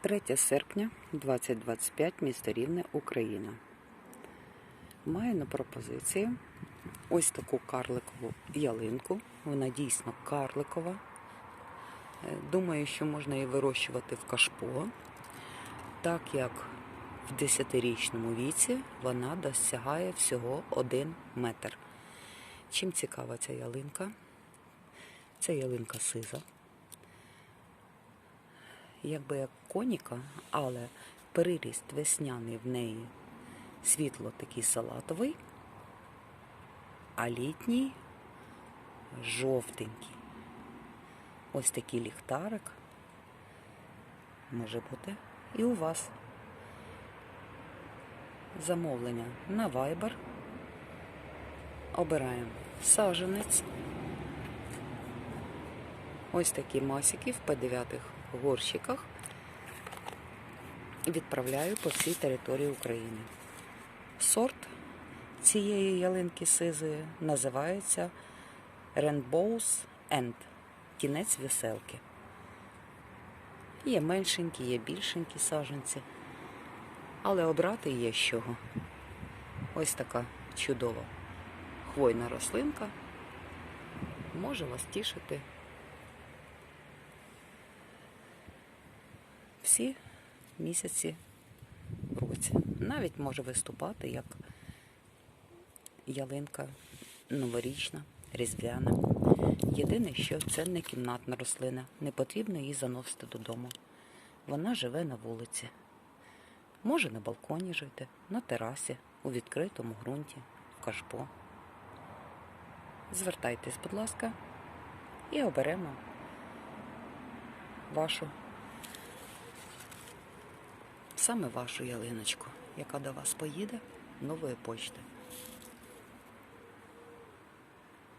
3 серпня 2025, місто Рівне, Україна. Маю на пропозицію ось таку карликову ялинку. Вона дійсно карликова. Е, Думаю, що можна її вирощувати в кашпо, так як в 10-річному віці вона досягає всього 1 метр. Чим цікава ця ялинка? Це ялинка сиза якби як коніка, але переріст весняний в неї світло такий салатовий, а літній жовтенький. Ось такий ліхтарик може бути і у вас. Замовлення на Viber. Обираємо саженець. Ось такі масики в П9 горщиках і відправляю по всій території України. Сорт цієї ялинки сизої називається Rainbows End. Кінець веселки. Є меншенькі, є більшенькі саженці, але обрати є з чого. Ось така чудова хвойна рослинка може вас тішити всі місяці в році. Навіть може виступати як ялинка новорічна, різдвяна. Єдине, що це не кімнатна рослина, не потрібно її заносити додому. Вона живе на вулиці. Може на балконі жити, на терасі, у відкритому ґрунті, в кашпо. Звертайтесь, будь ласка, і оберемо вашу саме вашу ялиночку, яка до вас поїде нової почти.